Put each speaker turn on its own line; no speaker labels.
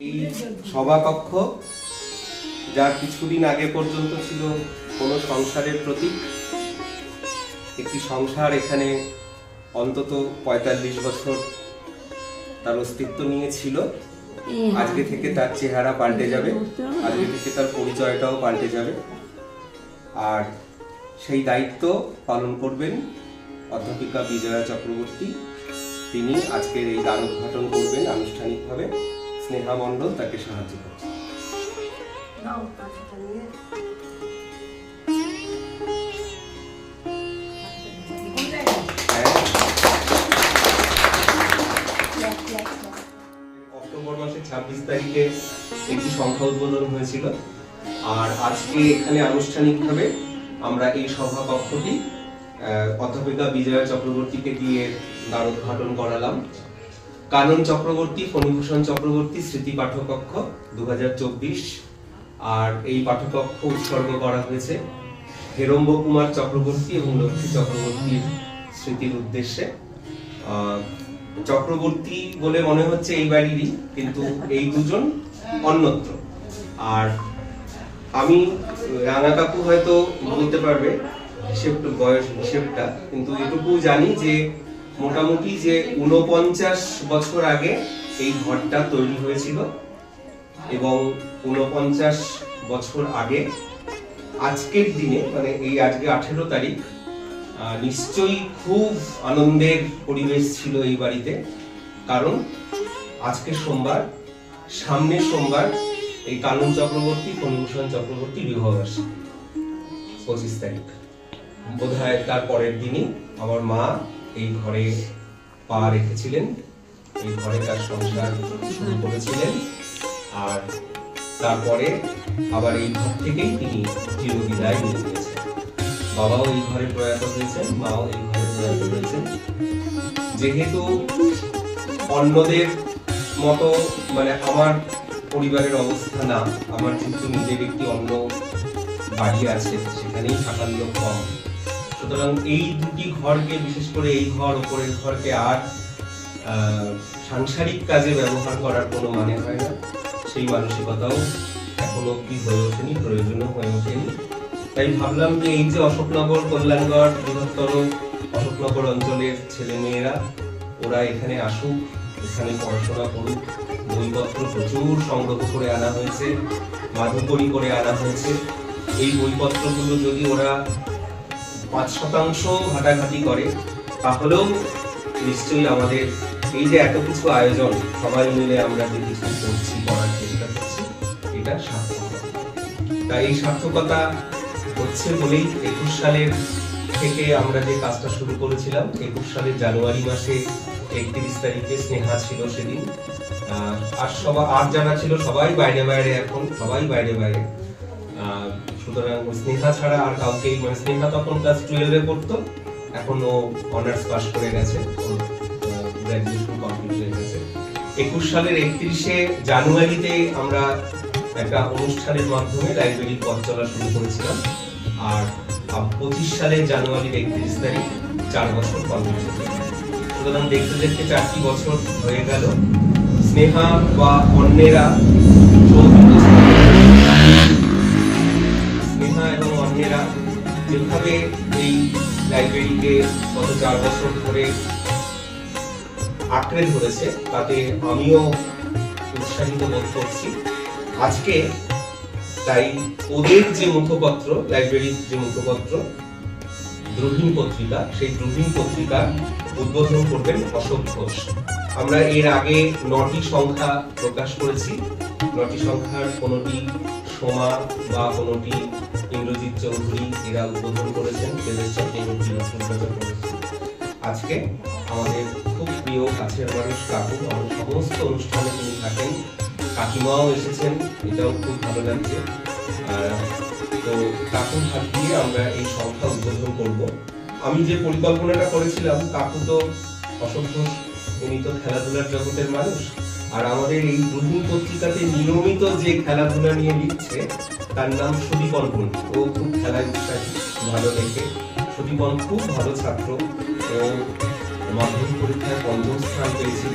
এই সভাকক্ষ যা কিছুদিন আগে পর্যন্ত ছিল কোনো সংসারের প্রতীক একটি সংসার এখানে অন্তত পঁয়তাল্লিশ বছর তার অস্তিত্ব নিয়ে ছিল। আজকে থেকে তার চেহারা পাল্টে যাবে আজকে থেকে তার পরিচয়টাও পাল্টে যাবে। আর সেই দায়িত্ব পালন করবেন অধ্যাপিকা বিজয়া চক্রবর্তী। তিনি আজকের এই দান উদ্ঘাটন করবেন আনুষ্ঠানিকভাবে। স্নেহা মণ্ডল তাকে সাহায্য করছে। হ্যাঁ, অক্টোবর মাসের ছাব্বিশ তারিখে একটি সংখ্যা উদ্বোধন হয়েছিল। আর আজকে এখানে আনুষ্ঠানিকভাবে আমরা এই সভা কক্ষটি আহ, অধ্যাপিকা বিজয়া চক্রবর্তীকে দিয়ে দ্বার উদ্ঘাটন করালাম। কানন চক্রবর্তী, ফণিভূষণ চক্রবর্তী, স্মৃতি পাঠকক্ষ দু হাজার চব্বিশ। আর এই পাঠকক্ষ উৎসর্গ করা হয়েছে হেরম্ব কুমার চক্রবর্তী এবং লক্ষ্মী চক্রবর্তীর স্মৃতির উদ্দেশ্যে। চক্রবর্তী বলে মনে হচ্ছে এই বাড়িরই, কিন্তু এই দুজন অন্যত্র। আর আমি, রাঙা কাকু হয়তো বলতে পারবে হিসেবটা বয়স হিসেবটা, কিন্তু এটুকু জানি যে মোটামুটি যে উনপঞ্চাশ বছর আগে এই ঘরটা তৈরি হয়েছিল এবং উনপঞ্চাশ বছর আগে আজকের দিনে মানে এই আজকে আঠেরো তারিখ নিশ্চয়ই খুব আনন্দের পরিবেশ ছিল এই বাড়িতে, কারণ আজকে সোমবার সামনের সোমবার এই কানন চক্রবর্তী ফণিভূষণ চক্রবর্তী বিবাহবার্ষিকী পঁচিশ তারিখ। বোধ হয় তার পরের দিনই আমার মা এই ঘরে পা রেখেছিলেন, এই ঘরে তার সংসার শুরু করেছিলেন আর তারপরে আবার এই ঘর থেকেই তিনি চিরবিদায় নিয়ে নিয়েছেন বাবাও এই ঘরে প্রয়াত হয়েছেন, মাও এই ঘরে প্রয়াত হয়েছেন। যেহেতু অন্যদের মতো মানে আমার পরিবারের অবস্থা না, আমার কিন্তু নিজের একটি অন্য বাড়ি আছে, সেখানেই থাকার লোক কম। সুতরাং এই দুটি ঘরকে, বিশেষ করে এই ঘর ওপরের ঘরকে আর সাংসারিক কাজে ব্যবহার করার কোনো মানে হয় না। সেই মানসিকতাও এখনও অব্দি হয়ে ওঠেনি, প্রয়োজনও হয়ে ওঠেনি। তাই ভাবলাম যে এই যে অশোকনগর, কল্যাণগড়, বৃহত্তর অশোকনগর অঞ্চলের ছেলে মেয়েরা ওরা এখানে আসুক, এখানে পড়াশোনা করুক, বইপত্র প্রচুর সংগ্রহ করে আনা হয়েছে, মাধুকরী করে আনা হয়েছে। এই বইপত্রগুলো যদি ওরা পাঁচ শতাংশ ঘাটাঘাটি করে তাহলেও নিশ্চয়ই আমাদের এই যে এত কিছু আয়োজন, সবাই মিলে আমরা যে কিছু করছি, করার চেষ্টা করছি, এটা সার্থক। তাই এই সার্থকতা হচ্ছে বলেই একুশ সালের থেকে আমরা যে কাজটা শুরু করেছিলাম, একুশ সালের জানুয়ারি মাসে একত্রিশ তারিখে স্নেহা ছিল সেদিন। আর সবাই আর যারা ছিল সবাই বাইরে বাইরে এখন, সবাই বাইরে বাইরে। সুতরাং স্নেহা ছাড়া আর কাউকেই মানে স্নেহা তখন ক্লাস টুয়েলভে পড়তো এখন ও অনার্স পাস করে গেছে গ্র্যাজুয়েশন কমপ্লিট হয়ে গেছে। একুশ সালের একত্রিশে জানুয়ারিতে আমরা একটা অনুষ্ঠানের মাধ্যমে পথ চলা শুরু করেছিলাম, আর পঁচিশ সালের জানুয়ারির একত্রিশ তারিখ চার বছর কমপ্লিট হয়েছে সুতরাং দেখতে দেখতে চারটি বছর হয়ে গেল। স্নেহা বা অন্যেরা যেভাবে এই লাইব্রেরিকে গত চার বছর ধরে আঁকড়ে ধরেছে। তাতে আমিও উৎসাহিত বোধ করছি। আজকে তাই ওদের যে মুখপত্র লাইব্রেরির যে মুখপত্র, দ্রুহীন পত্রিকা, সেই দ্রুহীন পত্রিকা উদ্বোধন করবেন অশোক ঘোষ। আমরা এর আগে নটি সংখ্যা প্রকাশ করেছি। নটি সংখ্যার কোনোটি সোমা বা কোনোটি ইন্দ্রজিৎ চৌধুরী এরা উদ্বোধন করেছেন রসুলতা চক্রবর্তী আজকে আমাদের খুব প্রিয় কাছের মানুষ কাকু, আমাদের সমস্ত অনুষ্ঠানে তিনি থাকেন। কাকিমাও এসেছেন, এটাও খুব ভালো লাগছে। তো কাকুর হাত দিয়ে আমরা এই সংখ্যা উদ্বোধন করব। আমি যে পরিকল্পনাটা করেছিলাম, কাকু তো ঘোষ উনি তো খেলাধুলার জগতের মানুষ। আর আমাদের এই দুই পত্রিকাতে নিয়মিত যে খেলাধুলা নিয়ে লিখছে, তার নাম সুদীপন পণ্ডিত। ও খুব খেলায় বিশ্বাসী, ভালো দেখে। সুদীপন খুব ভালো ছাত্র। ও মাধ্যমিক পরীক্ষায় পঞ্চম স্থান পেয়েছিল।